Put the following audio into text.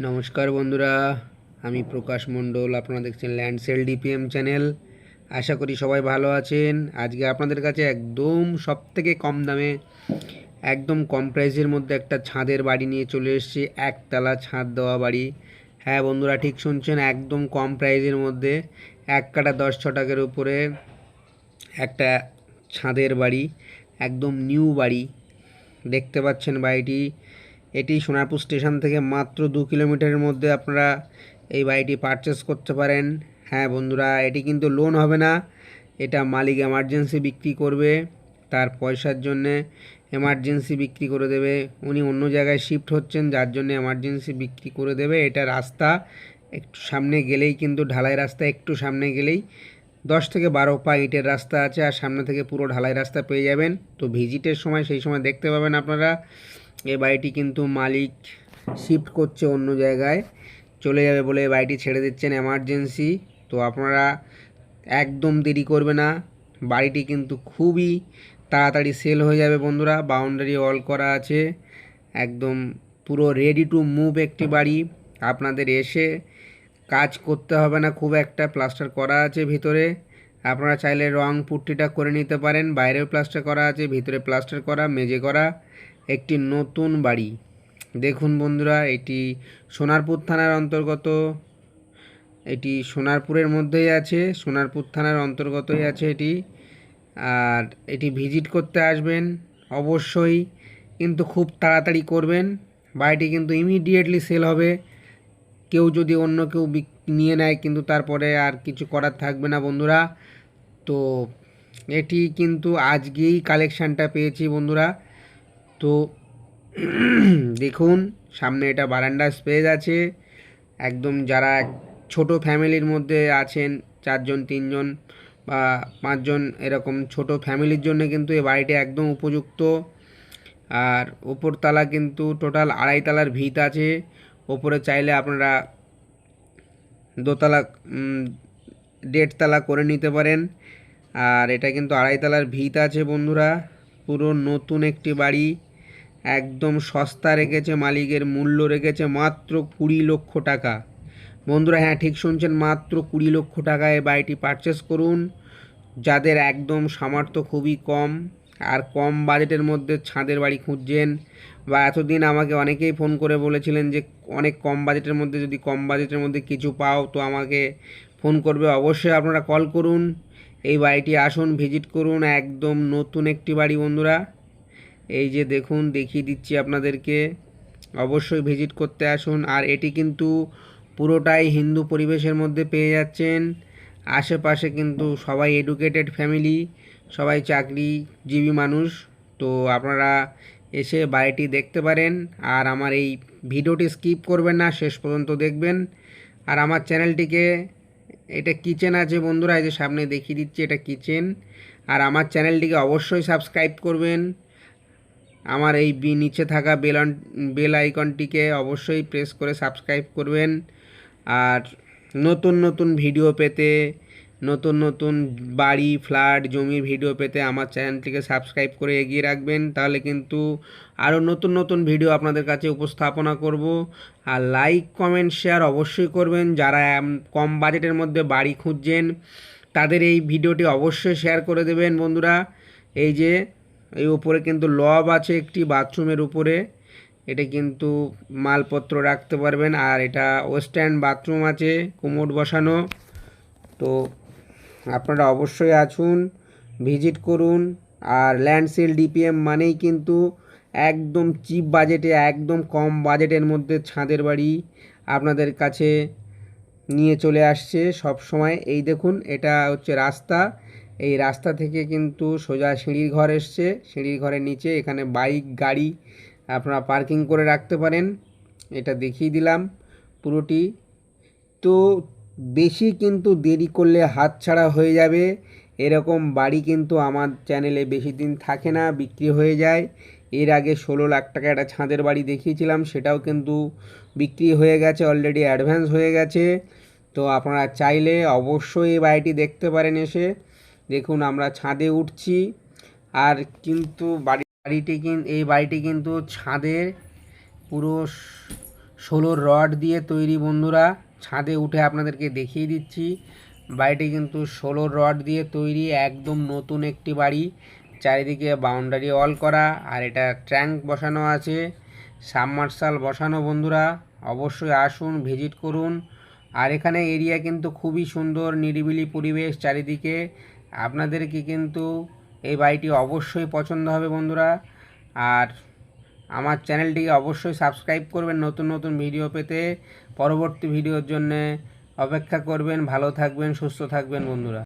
নমস্কার বন্ধুরা, আমি প্রকাশ মণ্ডল, আপনারা দেখছেন ল্যান্ডসেল ডিপিএম চ্যানেল আশা করি সবাই ভালো আছেন। আজকে আপনাদের কাছে একদম সব থেকে কম দামে, একদম কম প্রাইসের মধ্যে একটা ছাদের বাড়ি নিয়ে চলে এসেছি, একতলা ছাদ দেওয়া বাড়ি। হ্যাঁ বন্ধুরা, ঠিক শুনছেন, একদম কম প্রাইসের মধ্যে, এক কাটা দশ ছ টাকার উপরে একটা ছাদের বাড়ি, একদম নিউ বাড়ি। দেখতে পাচ্ছেন বাড়িটি এটি সোনারপুর স্টেশন থেকে মাত্র দু কিলোমিটারের মধ্যে আপনারা এই বাড়িটি পারচেস করতে পারেন। হ্যাঁ বন্ধুরা, এটি কিন্তু লোন হবে না। এটা মালিক এমার্জেন্সি বিক্রি করবে, তার পয়সার জন্যে এমার্জেন্সি বিক্রি করে দেবে। উনি অন্য জায়গায় শিফট হচ্ছেন, যার জন্য এমার্জেন্সি বিক্রি করে দেবে। এটা রাস্তা, একটু সামনে গেলেই কিন্তু ঢালাই রাস্তা, একটু সামনে গেলেই দশ থেকে বারো পা ইটের রাস্তা আছে, আর সামনে থেকে পুরো ঢালাই রাস্তা পেয়ে যাবেন। তো ভিজিটের সময়, সেই সময় দেখতে পাবেন আপনারা। এ বাড়িটি কিন্তু মালিক শিফট করছে অন্য জায়গায়। চলে যাবে বলে বাড়িটি ছেড়ে দিচ্ছেন এমার্জেন্সি তো আপনারা একদম দেরি করবে না। বাড়িটি কিন্তু খুবই তাড়াতাড়ি সেল হয়ে যাবে বন্ধুরা। বাউন্ডারি অল করা আছে। একদম পুরো রেডি টু মুভ একটি বাড়ি। আপনাদের এসে কাজ করতে হবে না, খুব একটা প্লাস্টার করা আছে ভিতরে। আপনারা চাইলে রং পুট্টিটা করে নিতে পারেন। বাইরেও প্লাস্টার করা আছে, ভিতরে প্লাস্টার করা, মেজে করা। একটি নতুন বাড়ি। দেখুন বন্ধুরা, এটি সোনারপুর থানার অন্তর্গত। এটি সোনারপুরের মধ্যেই আছে, সোনারপুর থানার অন্তর্গতই আছে এটি। আর এটি ভিজিট করতে আসবেন অবশ্যই, কিন্তু খুব তাড়াতাড়ি করবেন। বাড়িটি কিন্তু ইমিডিয়েটলি সেল হবে। কেউ যদি অন্য কেউ নিয়ে নেয়, কিন্তু তারপরে আর কিছু করার থাকবে না বন্ধুরা। তো এটি কিন্তু আজকেই কালেকশানটা পেয়েছি বন্ধুরা। তো দেখুন, সামনে এটা বারান্দা স্পেস আছে। একদম যারা ছোট ফ্যামিলির মধ্যে আছেন, চারজন, তিনজন বা পাঁচজন এরকম ছোট ফ্যামিলির জন্য কিন্তু এই বাড়িটি একদম উপযুক্ত। আর উপরতলা কিন্তু টোটাল আড়াই তলার ভিত আছে। ওপরে চাইলে আপনারা দোতলা দেড়তলা করে নিতে পারেন। আর এটা কিন্তু আড়াইতলার ভিত আছে বন্ধুরা। পুরো নতুন একটি বাড়ি। একদম সস্তা রেখেছে, মালিকের মূল্য রেখেছে মাত্র কুড়ি লক্ষ টাকা। বন্ধুরা হ্যাঁ ঠিক শুনছেন, মাত্র কুড়ি লক্ষ টাকায় বাড়িটি পারচেস করুন। যাদের একদম সামর্থ্য খুবই কম আর কম বাজেটের মধ্যে ছাদের বাড়ি খুঁজছেন বা এতদিন আমাকে অনেকেই ফোন করে বলেছিলেন যে, অনেক কম বাজেটের মধ্যে, যদি কম বাজেটের মধ্যে কিছু পাও, তো আমাকে ফোন করবে। অবশ্যই আপনারা কল করুন, এই বাড়িটি আসুন ভিজিট করুন। একদম নতুন একটি বাড়ি, বন্ধুরা। এই যে দেখুন, দেখিয়ে দিচ্ছি আপনাদেরকে। অবশ্যই ভিজিট করতে আসুন। আর এটি কিন্তু পুরোটাই হিন্দু পরিবেশের মধ্যে পেয়ে যাচ্ছেন। আশেপাশে কিন্তু সবাই এডুকেটেড ফ্যামিলি সবাই চাকরিজীবী মানুষ। তো আপনারা এসে বাড়িটি দেখতে পারেন। আর আমার এই ভিডিওটি স্কিপ করবেন না, শেষ পর্যন্ত দেখবেন। আর আমার চ্যানেলটিকে, এটা কিচেন আছে বন্ধুরা, এই যে সামনে দেখিয়ে দিচ্ছি, এটা কিচেন আর আমার চ্যানেলটিকে অবশ্যই সাবস্ক্রাইব করবেন। আমার এই নিচে থাকা বেল বেল আইকনটিকে অবশ্যই প্রেস করে সাবস্ক্রাইব করবেন। আর নতুন নতুন ভিডিও পেতে, নতুন নতুন বাড়ি, ফ্ল্যাট, জমির ভিডিও পেতে আমার চ্যানেলটিকে সাবস্ক্রাইব করে এগিয়ে রাখবেন। তাহলে কিন্তু আরও নতুন নতুন ভিডিও আপনাদের কাছে উপস্থাপনা করব। আর লাইক, কমেন্ট, শেয়ার অবশ্যই করবেন। যারা কম বাজেটের মধ্যে বাড়ি খুঁজছেন, তাদের এই ভিডিওটি অবশ্যই শেয়ার করে দেবেন বন্ধুরা। এই যে এই উপরে কিন্তু লব আছে একটি বাথরুমের উপরে। এটা কিন্তু মালপত্র রাখতে পারবেন, আর এটা ওয়েস্টার্ন বাথরুম আছে কোমোড বসানো। তো আপনারা অবশ্যই আসুন, ভিজিট করুন, আর ল্যান্ড সেল ডিপিএম মানেই কিন্তু একদম চিপ বাজেটে, একদম কম বাজেটের মধ্যে ছাদের বাড়ি আপনাদের কাছে নিয়ে চলে আসছে সব সময় এই দেখুন, এটা হচ্ছে রাস্তা। এই রাস্তা থেকে কিন্তু সোজা সিঁড়ির ঘর এসছে। সিঁড়ির ঘরের নিচে এখানে বাইক, গাড়ি আপনারা পার্কিং করে রাখতে পারেন। এটা দেখিয়ে দিলাম পুরোটি। তো বেশি কিন্তু দেরি করলে হাতছাড়া হয়ে যাবে। এরকম বাড়ি কিন্তু আমার চ্যানেলে বেশি দিন থাকে না, বিক্রি হয়ে যায়। এর আগে ষোলো লাখ টাকা একটা ছাদের বাড়ি দেখিয়েছিলাম, সেটাও কিন্তু বিক্রি হয়ে গেছে অলরেডি অ্যাডভান্স হয়ে গেছে। তো আপনারা চাইলে অবশ্যই এই বাড়িটি দেখতে পারেন এসে। দেখুন আমরা ছাদে উঠছি, আর কিন্তু বাড়ি বাড়িটি কিন এই বাড়িটি কিন্তু ছাদের পুরো ষোলোর রড দিয়ে তৈরি বন্ধুরা। ছাদে উঠে আপনাদেরকে দেখিয়ে দিচ্ছি। বাড়িটি কিন্তু ষোলোর রড দিয়ে তৈরি, একদম নতুন একটি বাড়ি। চারিদিকে বাউন্ডারি অল করা, আর এটা ট্যাঙ্ক বসানো আছে। সাবমার্শাল বসানো বন্ধুরা, অবশ্যই আসুন, ভিজিট করুন। আর এখানে এরিয়া কিন্তু খুবই সুন্দর, নিরিবিলি পরিবেশ চারিদিকে। আপনাদেরকে কিন্তু এই বাড়িটি অবশ্যই পছন্দ হবে বন্ধুরা। আর আমার চ্যানেলটিকে অবশ্যই সাবস্ক্রাইব করবেন নতুন নতুন ভিডিও পেতে। পরবর্তী ভিডিওর জন্যে অপেক্ষা করবেন। ভালো থাকবেন, সুস্থ থাকবেন বন্ধুরা।